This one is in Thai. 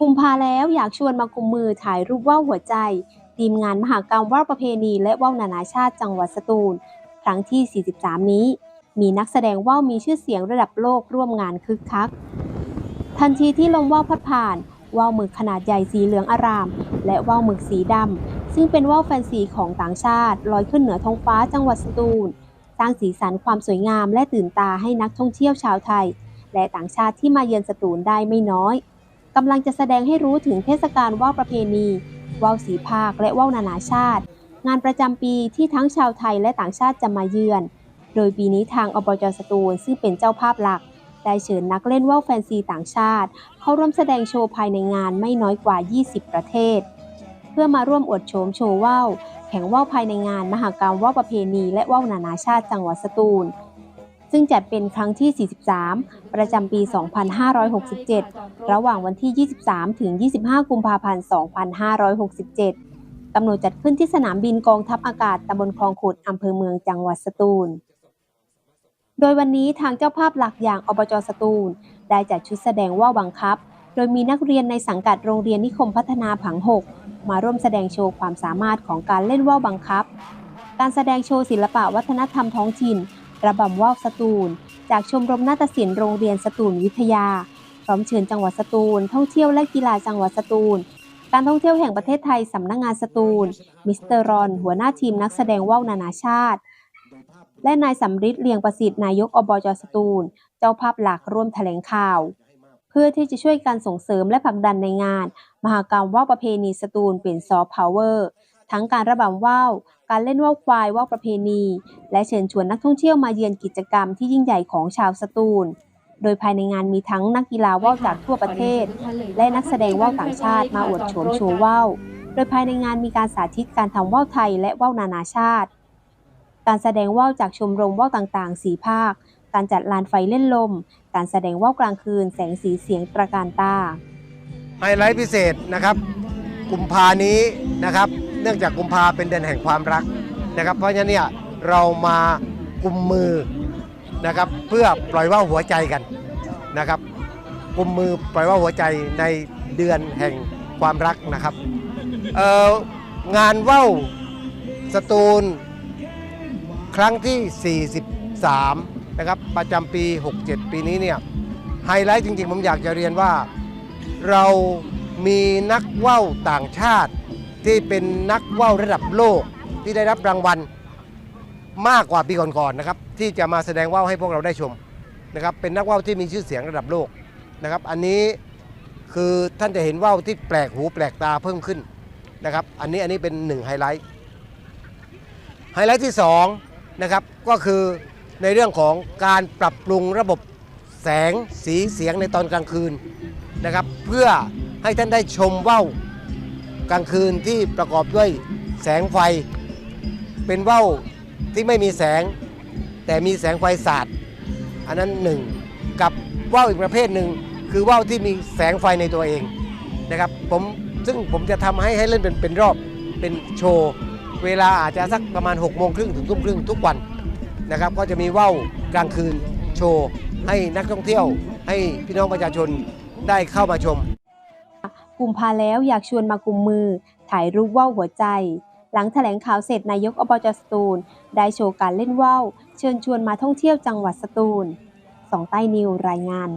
กุมภาแล้วอยากชวนมากุมมือถ่ายรูปว่าวหัวใจ ทีมงานมหากรรมว่าวประเพณีและว่าวนานาชาติจังหวัดสตูล ครั้งที่ 43 นี้ มีนักแสดงว่าวมีชื่อเสียงระดับโลกร่วมงานคึกคัก ทันทีที่ลมว่าวพัดผ่านว่าวหมึกขนาดใหญ่สีเหลืองอาราม และว่าวหมึกสีดำซึ่งเป็นว่าวแฟนซีของต่างชาติ ลอยขึ้นเหนือท้องฟ้าจังหวัดสตูล สร้างสีสันความสวยงามและตื่นตาให้นักท่องเที่ยวชาวไทย และต่างชาติที่มาเยือนสตูลได้ไม่น้อย กำลังจะแสดงให้รู้ถึงเทศกาลว่าวประเพณีว่าวสีภาคและว่าวนานาชาติ งานประจำปีที่ทั้งชาวไทยและต่างชาติจะมาเยือน โดยปีนี้ทางอบจสตูลซึ่งเป็นเจ้าภาพหลัก ได้เชิญนักเล่นว่าวแฟนซีต่างชาติ เข้าร่วมแสดงโชว์ภายในงานไม่น้อยกว่า 20 ประเทศ เพื่อมาร่วมอวดโฉมโชว์ว่าวแข่งว่าวภายในงานมหกรรมว่าวประเพณีและว่าวนานาชาติจังหวัดสตูล ซึ่งจัดเป็นครั้งที่ 43 ประจำปี 2567 ระหว่างวันที่ 23 ถึง 25 กุมภาพันธ์ 2567 กำหนดจัดขึ้นที่สนามบินกองทัพอากาศตำบลคลองขุดอำเภอเมืองจังหวัดสตูล โดยวันนี้ทางเจ้าภาพหลักอย่างอบจสตูล ได้จัดชุดแสดงว่าวบังคับ โดยมีนักเรียนในสังกัดโรงเรียนนิคมพัฒนาผังหกมาร่วมแสดงโชว์ความสามารถของการเล่นว่าวบังคับ การแสดงโชว์ศิลปะวัฒนธรรมท้องถิ่น ระบำว่าวสตูล จากชมรมนาฏศิลป์โรงเรียนสตูลวิทยา พร้อมเชิญจังหวัดสตูล ท่องเที่ยวและกีฬาจังหวัดสตูล การท่องเที่ยวแห่งประเทศไทยสำนักงานสตูล มิสเตอร์รอน หัวหน้าทีมนักแสดงว่าวนานาชาติ และนายสำริดเลียงประสิทธิ์นายกอบจสตูล เจ้าภาพหลักร่วมแถลงข่าว เพื่อที่จะช่วยการส่งเสริมและผลักดันในงาน มหากรรมว่าวประเพณีสตูลเป็นซอฟต์พาวเวอร์ ทั้งการระบำว่าว การเล่นว่าวควายว่าวประเพณี และเชิญชวนนักท่องเที่ยวมาเยือนกิจกรรมที่ยิ่งใหญ่ของชาวสตูล โดยภายในงานมีทั้งนักกีฬาว่าวจากทั่วประเทศ และนักแสดงว่าวต่างชาติมาอวดโฉมโชว์ว่าว โดยภายในงานมีการสาธิตการทำว่าวไทยและว่าวนานาชาติ การแสดงว่าวจากชมรมว่าวต่างๆสีภาค การจัดลานไฟเล่นลม การแสดงว่าวกลางคืน แสงสีเสียงตระการตาไฮไลท์พิเศษนะครับกุมภานี้นะครับ เนื่องจากกุมภาเป็นเดือนแห่งความรักนะครับ เพราะฉะนั้นเนี่ยเรามากุมมือนะครับเพื่อปล่อยว่าวหัวใจกันนะครับ กุมมือปล่อยว่าวหัวใจในเดือนแห่งความรักนะครับเอองานว่าวสตูลครั้งที่ 43 นะครับ ประจำปี 67 ปีนี้เนี่ยไฮไลท์จริงๆ ผมอยากจะเรียนว่า เรามีนักว่าวต่างชาติ ที่เป็นนักว่าวระดับโลกที่ได้รับรางวัลมากกว่าปีก่อนๆนะครับ ที่จะมาแสดงว่าวให้พวกเราได้ชมนะครับ เป็นนักว่าวที่มีชื่อเสียงระดับโลกนะครับ อันนี้คือท่านจะเห็นว่าวที่แปลกหูแปลกตาเพิ่มขึ้นนะครับ อันนี้อันนี้เป็นหนึ่งไฮไลท์ไฮไลท์ที่2นะครับก็คือในเรื่องของการปรับปรุงระบบแสงสีเสียงในตอนกลางคืนนะครับ เพื่อให้ท่านได้ชมว่าว กลางคืนที่ประกอบด้วยแสงไฟ เป็นว่าวที่ไม่มีแสง แต่มีแสงไฟสาดอันนั้นหนึ่งกับว่าวอีกประเภทหนึ่งคือว่าวที่มีแสงไฟในตัวเองนะครับผมซึ่งผมจะทำให้ให้เล่นเป็นเป็นรอบเป็นโชว์เวลาอาจจะสักประมาณ6กโมงครึ่งถึงทุ่มครึ่งทุกวันนะครับก็จะมีว่าวกลางคืนโชว์ให้นักท่องเที่ยวให้พี่น้องประชาชนได้เข้ามาชม กุมภาแล้วอยากชวนมากุมมือ ถ่ายรูปว่าวหัวใจ หลังแถลงข่าวเสร็จนายกอบจสตูล ได้โชว์การเล่นว่าวเชิญชวนมาท่องเที่ยวจังหวัดสตูลสองใต้นิวรายงาน